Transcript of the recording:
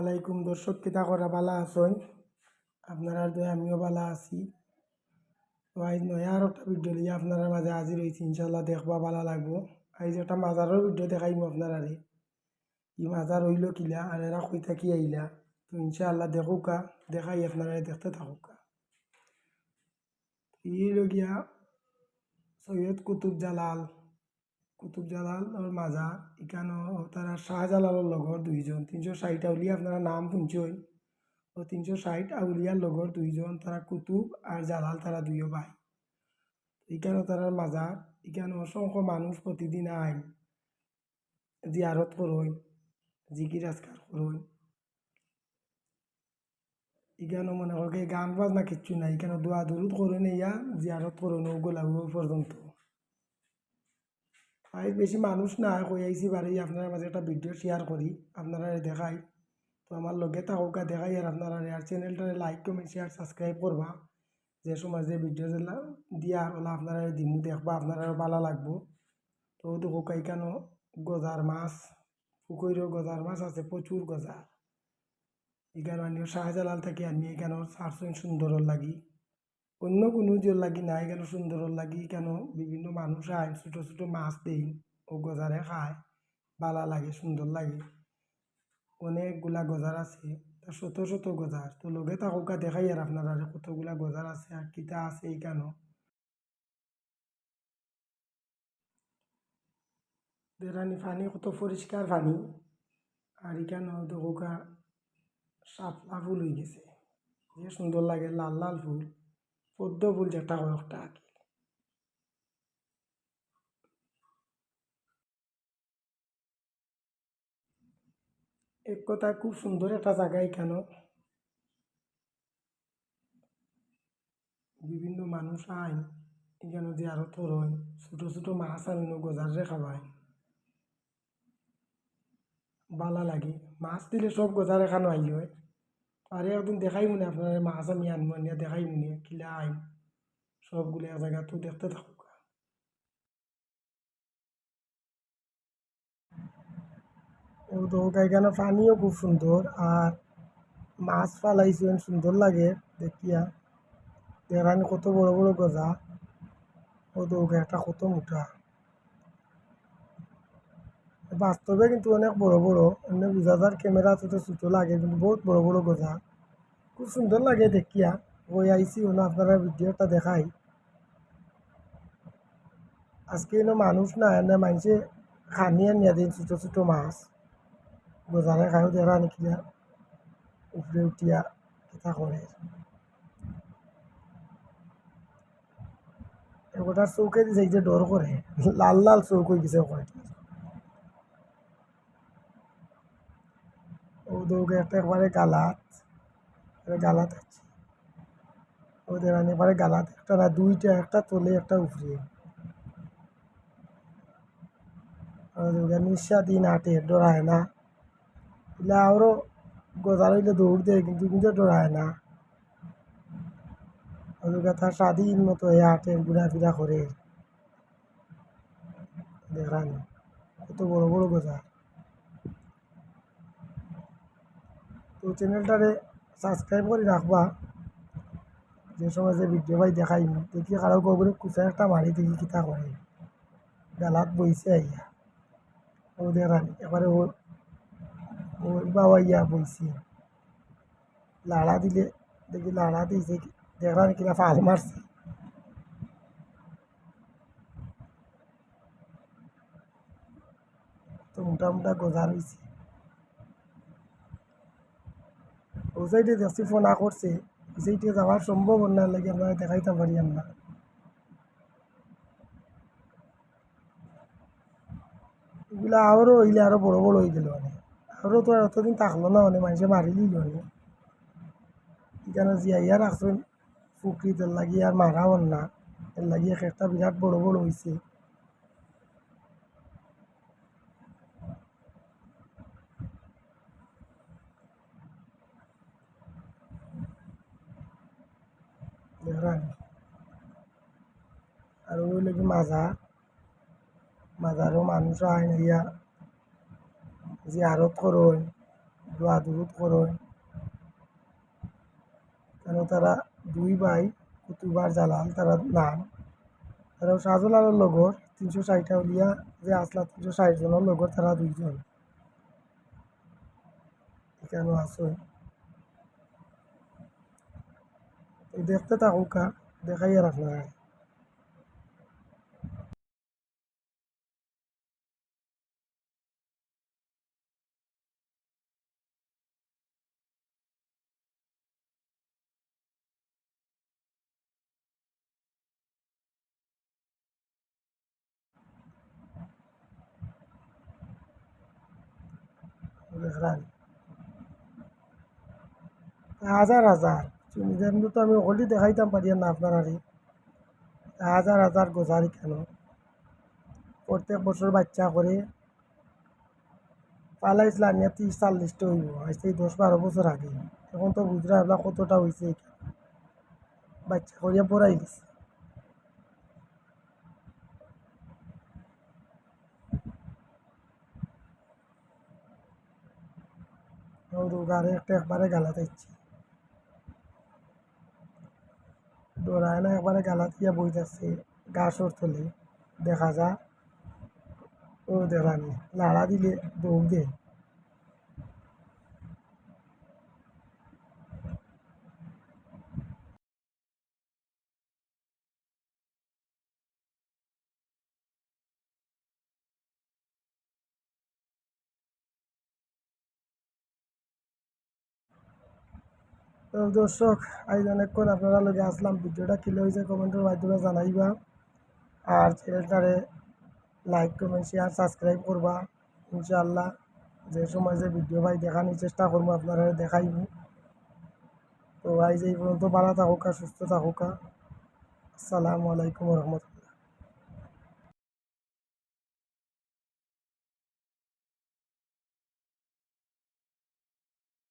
আলাইকুম দর্শক কিতা করা বালা আছেন? আপনারা দয় আমিও বালা আছি। তো আজ নয়া আর একটা ভিডিও লিয়ে আপনারা মাঝে হাজির হয়েছি ইনশাল্লাহ দেখবা বালা লাগবো। আজ একটা মাজারের ভিডিও দেখাইমু আপনারা ই মাজার হইল কিলা, আর এরা কই থাকি আইলা? তো ইনশাআল্লাহ দেখুকা, দেখাই আপনারা, দেখতে থাকুকা। ই লগিয়া সৈয়দ কুতুব জালাল কুতুব জালাল ওর মাজার। এখানেও তারা শাহজালালের লগর দুইজন। তিনশো ষাট আউলিয়া আপনারা নাম শুনছই। ও তিনশো ষাট আউলিয়ার লগর দুইজন, তারা কুতুব আর জালাল তারা দুইও ভাই। এখানেও তারা মাজার। এখানে অসংখ্য মানুষ প্রতিদিন আইন জিয়ারত করই, জিকির আজকার করই। এখানে মনে করি গান বাজনা কিচ্ছু নাই। এখানে দোয়া দুরুদ করে নেইয়া জিয়ারত করুন ওগুলা ওই পর্যন্ত। আজ বেশি মানুষ না কই আইসি বাড়ি, আপনার মাঝে একটা ভিডিও শেয়ার করি আপনারা দেখাই। তো আমার লগে থাকা দেখাই আর আপনারা আর চ্যানেলটারে লাইক কমেন্ট শেয়ার সাবস্ক্রাইব করবা। যে সময় যে ভিডিও দিয়া ওলা আপনারা দিমু, দেখবা আপনারা ভালো লাগবো। তো দেখো কেন গজার মাছ, পুকুরেও গজার মাছ আছে, প্রচুর গজার। এখানে আনিও শাহজালাল থেকে আনি এখানে সারসুন সুন্দর লাগি। অন্য কোনো যে লাগি নাই কেন? সুন্দর লাগি কেন? বিভিন্ন মানুষ আয় ছোটো ছোটো মাছ দেই ও গজারে খায়, বালা লাগে সুন্দর লাগে। অনেকগুলা গজার আছে তা শত শত গজার তো লগে থাকুকা দেখাই আর আপনারা কতগুলা গজার আছে আর কিতা আছে এইখানো দেরানি পানি কত পরিষ্কার পানি আর এখানেও দেখুকা শাপলা ফুল হয়ে গেছে। যে সুন্দর লাগে, লাল লাল ফুল। পদ্ম ফুল যেটা হয় একটা আর কি এক কথায় খুব সুন্দর একটা জায়গা এখানে। বিভিন্ন মানুষ আইন এখানে যে আরও তরুণ ছোটো ছোটো মাছ আনিনো গজারে খাবায় বালা লাগে। মাছ দিলে সব গজার এখানে আইল হয়। আর একদিন দেখাই মনে আপনার মাছ আমি আনব আনিয়া দেখাই মনে কিলা আইন সবগুলো এক জায়গা তো দেখতে থাকুক। তো এখানে পানিও খুব সুন্দর, আর মাছ ফালাইছেন সুন্দর লাগে দেখিয়া। দেখানি কত বড় বড় গজা। ও তো একটা কত মোটা। বাস্তবে কিন্তু অনেক বড় বড় এমনি বোঝা যার ক্যামেরা তো ছোটো লাগে, কিন্তু বহুত বড় বড় গজা। খুব সুন্দর লাগে দেখিয়া। ওই আইসি ওনা আপনারা ভিডিওটা দেখাই। আজকে এনে মানুষ না এনে মানুষে খানিয়ে নিয়ে দিন ছোটো ছোটো মাছ। গোজারে খাইও দেখা নাকি উপরে উঠিয়া কিতা করে এগোটার চৌকে দিছে যে ডর করে লাল লাল চৌক হয়ে গেছে ওখানে দৌকে একটা একবারে গালাত। গালাত আছে। ওদের এবারে গালাত, একটা দুইটা, একটা তোলে, একটা উপরে। নিঃশ্বাস দিন আটে ডরায় না। এলে আরও গজার হইলে দৌড় দেয়, কিন্তু কিন্তু ডরায় না। ওদের তার স্বাধীন মতো হয়ে হাঁটে ঘোরাফেরা করে। দেখানি, কত বড় বড় গজার তো চ্যানেলটারে সাবস্ক্রাইব করে রাখবা। যে সময় যে ভিডিও ভাই দেখাই দেখি কারও কবরে কুচা একটা মারি দেখি কিতা করে। বেলাত বইছে আইয়া। ও দেখানি, এবারে ও ওই বাবা ইয়া বইছে। লাড়া দিলে, দেখি লাড়া দিয়েছে দেখলাম কিনা ফাল মারছে। তো মোটা মোটা গজা রয়েছে ও সাইডে দেখছি ফোনা করছে। সাইডে যাওয়ার সম্ভব না লাগে আমরা দেখাইতে পারি আমরা। এগুলা আরও হইলে আরও বড় বড় হয়ে গেল অনেক আরও তো এতদিন থাকল না অনেক মানুষে মারি দিল অনেক এখানে জিয়াইয়া রাখছেন ফুকরিতের লাগি আর মারাও না। এর লাগি এক একটা বিরাট বড় বড় হয়েছে দেখলেন আর ওই লাগি মাজা মাজারও মানুষ আইন ইয়া জিয়ারত করুন দোয়া দুরুদ করেন কেন তারা দুই ভাই কুতুবার জালাল তারা নাম। তারা শাহজালালের লগর তিনশো ষাটটা উলিয়া, যে আসলা তিনশো ষাট জনের লগর তারা দুইজন। কেন এই দেখতে থাকুকা, দেখাই আর দেখলাম হাজার হাজার। চুমিদের তো আমি ওগুলি দেখাইতাম পারি না আপনারা হাজার হাজার গোজারি কেন? প্রত্যেক বছর বাচ্চা করে পালাইছিল নিয়ে তিরিশ চাল্লিশটা হইব। এই দশ বারো বছর আগে। এখন তো বুঝরা এগুলা কতটা হয়েছে বাচ্চা করিয়া পড়াই দিছে। রোগারে একটা একবারে গালা ইচ্ছে ডোরায় না একবারে গালা দিয়ে বই যাচ্ছে গাছর তলে দেখা যা ও দেখানি, লাড়া দিলে দৌড় দে। দর্শক, আজ অনেকক্ষণ আপনারা লগে আসলাম। ভিডিওটা কিলো হয়েছে কমেন্টের মাধ্যমে জানাইবা। আর চ্যানেলটারে লাইক কমেন্ট শেয়ার সাবস্ক্রাইব করবা। ইনশাআল্লাহ যে সময় যে ভিডিও ভাই দেখানোর চেষ্টা করব, আপনারা দেখাইব। তো আজ এই পর্যন্ত ভালো থাকুকা সুস্থ থাকুকা, আসসালামু আলাইকুম রহমতুল্লাহ।